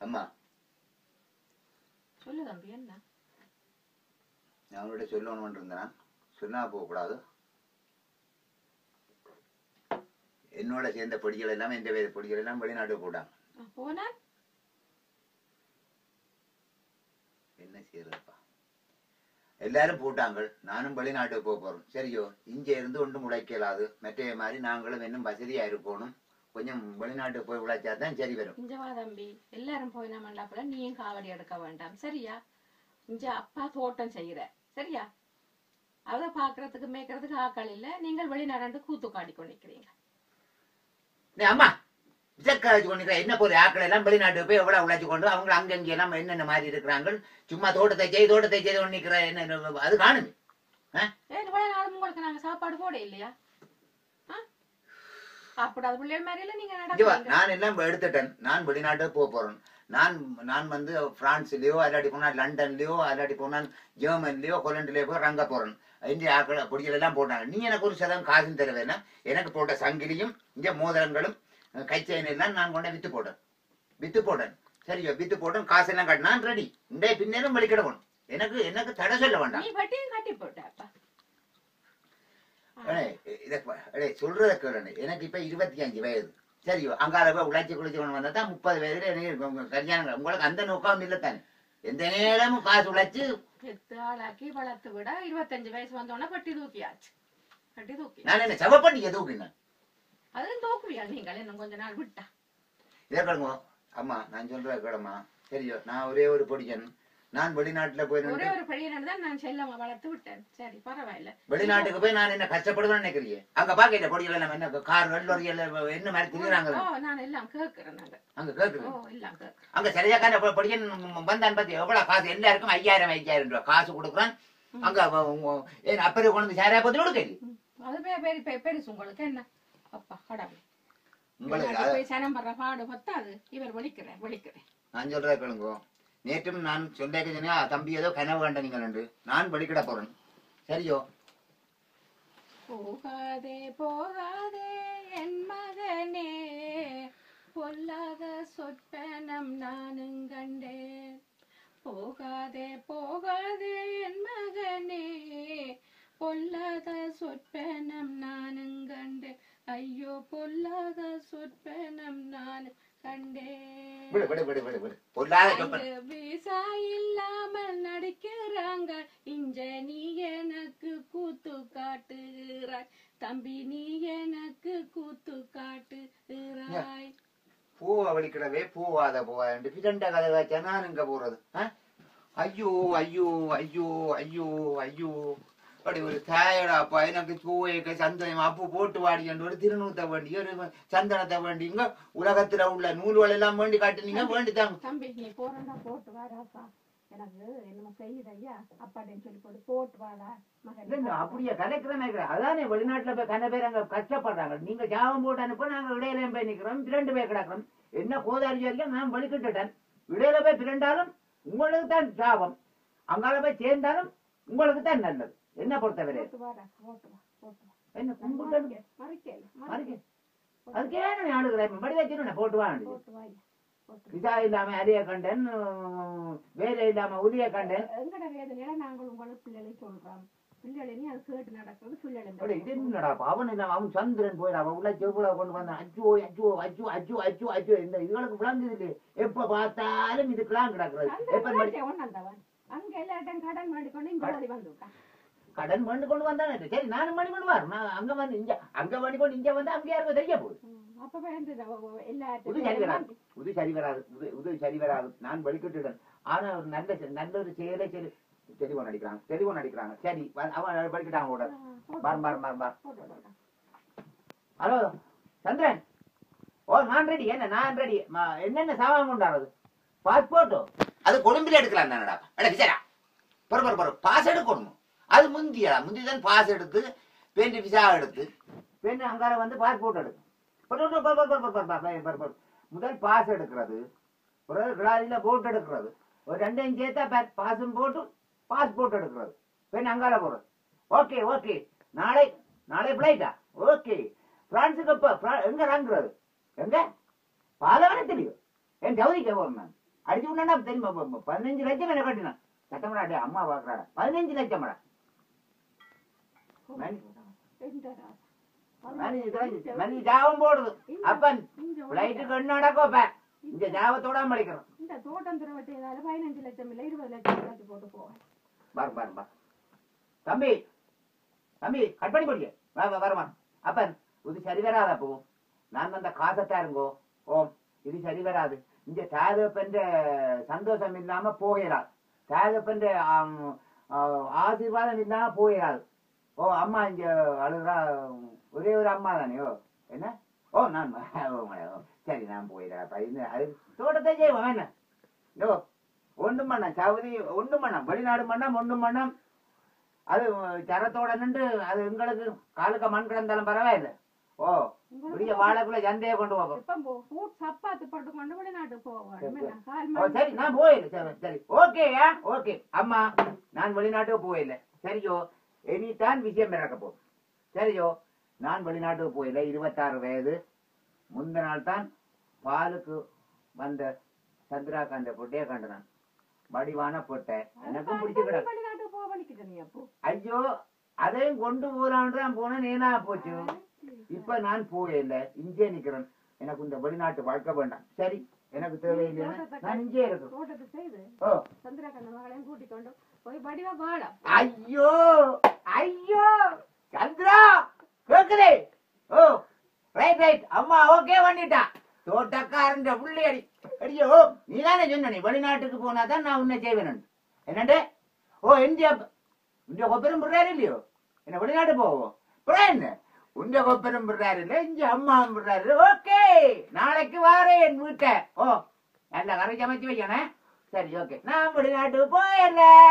அம்மா. சொல்லு தம்பி என்ன? நான் உங்கள்கிட்ட சொல்லணும்னு இருந்தேன். சொன்னா போகக்கூடாது. என்னோட சேர்ந்த பொடிகள் எல்லாம் எந்த வேறு பொடிகள் எல்லாம் வெளிநாட்டுக்கு போட்டாங்க. போனா? என்ன செய்யறதுப்பா? எல்லாரும் போட்டாங்க. நானும் வெளிநாட்டுக்கு போக போறோம் சரியோ இங்க இருந்து ஒன்றும் உழைக்கலாது. மற்ற மாதிரி நாங்களும் இன்னும் வசதியா இருக்கணும். கொஞ்சம் வெளிநாட்டுக்கு போய் உழைச்சா தான் சரி வரும் இங்க வா தம்பி எல்லாரும் போய் நம்ம மண்டாப்புல நீயும் காவடி எடுக்க வேண்டாம் சரியா இங்க அப்பா தோட்டம் செய்யற சரியா அத பாக்குறதுக்கு மேய்க்கிறதுக்கு ஆக்கள் இல்ல நீங்கள் வெளிநாடு கூத்து காடி கொண்டிருக்கிறீங்க அம்மா விசக்காச்சு கொண்டு என்ன போற ஆக்கள் எல்லாம் வெளிநாட்டுக்கு போய் எவ்வளவு உழைச்சு கொண்டு அவங்க அங்கங்க எல்லாம் என்னென்ன மாதிரி இருக்கிறாங்க சும்மா தோட்டத்தை செய்து தோட்டத்தை செய்து கொண்டு நிக்கிற என்ன அது நாள் உங்களுக்கு நாங்க சாப்பாடு போட இல்லையா ஆ? அப்படி அது பிள்ளைகள் மாதிரி இல்ல நீங்க இங்க வா, நடக்கிறீங்க நான் எல்லாம் எடுத்துட்டேன்? நான் வெளிநாட்டுக்கு போக போறேன். நான் நான் வந்து பிரான்ஸ்லயோ அல்லாட்டி போனா லண்டன்லயோ அல்லாட்டி போனா ஜெர்மன்லயோ கொலண்டுலயோ போய் ரங்க போறேன். இந்திய ஆக்கள் பொடிகள் எல்லாம் போட்டாங்க. நீ எனக்கு ஒரு சதம் காசும் தர வேணாம் எனக்கு போட்ட சங்கிலியும் இங்க மோதிரங்களும் எல்லாம் நான் கொண்ட வித்து போட்டேன். வித்து போட்டேன். சரியோ வித்து போட்டேன் காசெல்லாம் கட்டினா ரெடி இண்டே பின்னேரும் வெளிக்கிடணும் எனக்கு எனக்கு தடை சொல்ல வேண்டாம் நீ வட்டியும் கட்டி போட்ட அப்பா அடே, இத சொல்றத கேளு எனக்கு இப்ப இருபத்தி அஞ்சு வயது. சரியோ அங்கால போய் உழைச்சி குளிச்சு கொண்டு வந்தா தான் முப்பது வயதுல எனக்கு கல்யாணம் உங்களுக்கு அந்த நோக்கம் இல்ல தானே. எந்த நேரமும் காசு உழைச்சு ஆளாக்கி வளர்த்து விட இருபத்தஞ்சு வயசு வந்தோடனே பட்டி தூக்கியாச்சு. பட்டி தூக்கி. நான் என்ன சவப்பட்டி எதுவுக்குங்க அதுவும் தூக்குவியா நீங்கள்? இன்னும் கொஞ்ச நாள் விட்டா. இதே கேளுங்க அம்மா நான் சொல்ற கேளம்மா. சரியோ நான் ஒரே ஒரு பொடியன். நான் வெளிநாட்டுல போய் ஒரே ஒரு பையன் தான் நான் செல்லமா வளர்த்து விட்டேன். சரி பரவாயில்ல. வெளிநாட்டுக்கு போய் நான் என்ன கஷ்டப்படுவேன்னு நினைக்கிறீங்க அங்க பாக்கல பொடிகள் எல்லாம் என்ன கார் வெள்ளொரிகள் என்ன மாதிரி திரிகிறாங்க ஓ நான் எல்லாம் கேட்கிறேன் நாங்க. அங்க கேட்கிறேன். அங்க சரியாக்கான பொடியன் வந்தான் பத்தி எவ்வளவு காசு? எல்லாருக்கும் ஐயாயிரம் ஐயாயிரம் ரூபாய். காசு கொடுக்குறான். அங்க அப்பறே கொண்டு வந்து சாரியா பத்தி கொடுக்கல. அது பெரிய பெருசு உங்களுக்கு என்ன? அப்பா கடவுள். உங்களுக்கு சனம் படுற பாடு பத்தாது. இவர் வலிக்கிறேன் வலிக்கிறேன். நான் சொல்றத கேளுங்க. நேற்றும் நான் சொல்லேக்க சொன்னா தம்பி ஏதோ கனவு கண்ட நீங்கள் உண்டு நான் படிக்கிட போறேன். சரியோ. போகாதே போகாதே என் மகனே. பொல்லாத சொற்பனம் நானும் கண்டேன். போகாதே போகாதே என் மகனே. பொல்லாத சொற்பனம் நானும் கண்டேன். ஐயோ பொல்லாத சொற்பனம் நானும் கண்டேன். விசா இல்லாமல் நடிக்கிறாங்க. இங்க நீ எனக்கு கூத்து காட்டுகிறாய். தம்பி நீ எனக்கு கூத்து காட்டுகிறாய். பூவை வலிக்கிடவே பூவாத பூவாத பிதண்ட கதை வச்சா நான் இங்க போறது? ஐயோ ஐயோ ஐயோ ஐயோ ஐயோ. அப்படி ஒரு தாயடாப்பா எனக்கு பூவைக்கு சந்தனம் அப்பு போட்டு வாடிக்கண்டு ஒரு திருநூத்த வேண்டி ஒரு சந்தனத்தை வேண்டிங்க. உலகத்துல உள்ள நூல்கள் எல்லாம் வேண்டி காட்டுனீங்க வேண்டித்தாங்க தம்பி நீ போறா போட்டு வாடாப்பா. எனக்கு என்னமோ செய்யுது ஐயா அப்பாட்டேன்னு சொல்லி போட்டு போட்டு வாடா இல்ல, மகன் அப்படியே கலைக்கிறேன் நினைக்கிறேன். அதானே வெளிநாட்டுல போய் கன பேர் அங்க கஷ்டப்படுறாங்க. நீங்க ஜாபம் போட்டு அனுப்ப நாங்க இடையில போய் நிக்கிறோம். இரண்டு பேர் கிடக்கிறோம். என்ன கோதாரி நான் வலிக்கிட்டுட்டேன். இடையில போய் பிறண்டாலும் உங்களுக்கு தான் ஜாபம். அங்கால போய் சேர்ந்தாலும் உங்களுக்கு தான் நல்லது. என்ன பொறுத்தவரை என்ன கும்பிட்டு அதுக்கே நான் ஆளுகிறேன் மடி வச்சிருந்தேன் போட்டு வாங்க இதா இல்லாம அரிய கண்டன் வேலை இல்லாம உரிய கண்டன். எங்கட வேதனையில நாங்கள் உங்களுக்கு பிள்ளைகளை சொல்றோம். எப்ப பார்த்தாலும் இதுக்கெல்லாம் கிடக்குறது. எப்ப அங்க எல்லார்ட்டும் கடன் மாடிக்கொண்டு இங்க வந்து கடன் பண்ணி கொண்டு வந்தானே சரி நானும் பண்ணி கொண்டு வர நான் அங்க வந்து இங்க அங்க பண்ணி கொண்டு இங்க வந்து அங்க யாருக்கும் தெரிய போகுது இது சரி வராது. எல்லாட்டும் இது சரி வராது. நான் வலிக்கிட்டுடன். ஆனா ஒரு நல்ல செ- நல்ல ஒரு செயலை சரி. தெளிவன் அடிக்கிறாங்க தெளிவன் அடிக்கிறாங்க. சரி அவன் படிக்கிட்டாங்க கூட. பார் பார் பார் பார் ஹலோ சந்திரன். ஓ நான் ரெடி என்ன நான் ரெடி என்னென்ன சாமான் கொண்டாடுறது? பாஸ்போர்ட்டோ அது கொழும்பில் எடுக்கலாம் தானடா அட பொறு பொறு பொறு. பாஸ் எடுக்கணும்? அது முந்தியா முந்தி தான் பாஸ் எடுத்து பெயிண்ட் விசா எடுத்து. பெண் அங்கார வந்து பாஸ் போட்டு எடுக்கும். முதல் பாஸ் எடுக்கிறது. பிறகு கிளாரியில் போட்டு எடுக்கிறது. ஒரு ரெண்டையும் சேர்த்தா பாஸும் போட்டு பாஸ் போட்டு எடுக்கிறது. பெண் அங்கார போகிறது ஓகே ஓகே. நாளை நாளை பிளைட்டா ஓகே. பிரான்ஸுக்கு இப்போ எங்க இறங்குறது? எங்க? பாலவன தெரியும் என் ஜவுதிக்கு போவேன் நான் அடிச்சு விடனா தெரியுமா பதினஞ்சு லட்சம் என்ன கட்டினான்? சட்டமடா அம்மா பார்க்குறாடா பதினஞ்சு லட்சம்டா மணி- ஜாவம் போடுது அப்பன் பிளைட்டு கண்ணு நடக்கும் இந்த ஜாவத்தோட மடிக்கிறோம் இந்த தோட்டம் வச்சதால பதினஞ்சு லட்சம் இல்ல இருபது லட்சம் காசு போட்டு போவேன் பாரு பாரு பாரு தம்பி தம்பி கட் பண்ணி போடிய வா வா வரமா அப்பன் இது சரி வராதா போ நான் அந்த காசத்தா இருங்கோ ஓம் இது சரி வராது இந்த தாதப்பன்ற சந்தோஷம் இல்லாம போகிறாள் தாதப்பன்ற ஆசீர்வாதம் இல்லாம போகிறாள் ஓ அம்மா இங்க அழுகுறா. ஒரே ஒரு அம்மா தானே. ஓ என்ன? ஓ நான் சரி நான் போயிடுறேன். அது தோட்டத்தை செய்வோம் என்ன? ஓ ஒண்ணும் பண்ண சவுதி ஒண்ணும் பண்ண வெளிநாடு பண்ணாம் ஒண்ணும் பண்ணாம் அது சரத்தோட நின்று அது எங்களுக்கு காலுக்க மண் கிடந்தாலும் பரவாயில்ல. ஓ பெரிய வாழைக்குள்ள சந்தையை கொண்டு போவோம் ஃப்ரூட் சப்பாத்து போட்டு கொண்டு வெளிநாட்டுக்கு போவேன் சரி, நான் போயிடுறேன் சரி சரி. ஓகேயா? ஓகே. அம்மா நான் வெளிநாட்டுக்கு போயில்ல சரியோ இனி தான் விஷயம் பிறக்க போகும் சரியோ நான் வெளிநாட்டுக்கு போயில்ல இருபத்தாறு வயது முந்த நாள் தான் பாலுக்கு வந்த சந்திராகாந்த பொட்டையை கண்டு நான். வடிவான பொட்டை. எனக்கும் பிடிச்சு ஐயோ அதையும் கொண்டு போலான்னு தான் போனேன் நேனா போச்சு. இப்ப நான் போயில்ல இங்கே நிக்கிறேன். எனக்கு இந்த வெளிநாட்டு வாழ்க்கை வேண்டாம். சரி எனக்கு தேவையில்லை நான் இங்கே இருக்கிறேன் போய் படிவா பாடம். ஐயோ ஐயோ சந்திரா கேக்குதே? ஓ ரைட் ரைட் அம்மா ஓகே பண்ணிட்டா. தோட்டக்காரன்ற புள்ளி அடி. அடியோ நீ தானே சொன்ன வெளிநாட்டுக்கு போனாதான் நான் உன்னை செய்வேன் என்னண்டு ஓ இந்தியா இந்தியா கொப்பரம் விடுறாரு இல்லையோ? என்ன வெளிநாட்டு போவோம் அப்புறம் என்ன? உங்க கொப்பரம் விடுறாரு இல்ல இங்க அம்மாவும் விடுறாரு. ஓகே நாளைக்கு வாரேன் என் வீட்டை. ஓ நல்ல கரை அமைச்சு வைக்கணும் சரி ஓகே நான் வெளிநாட்டுக்கு போயிடுறேன்.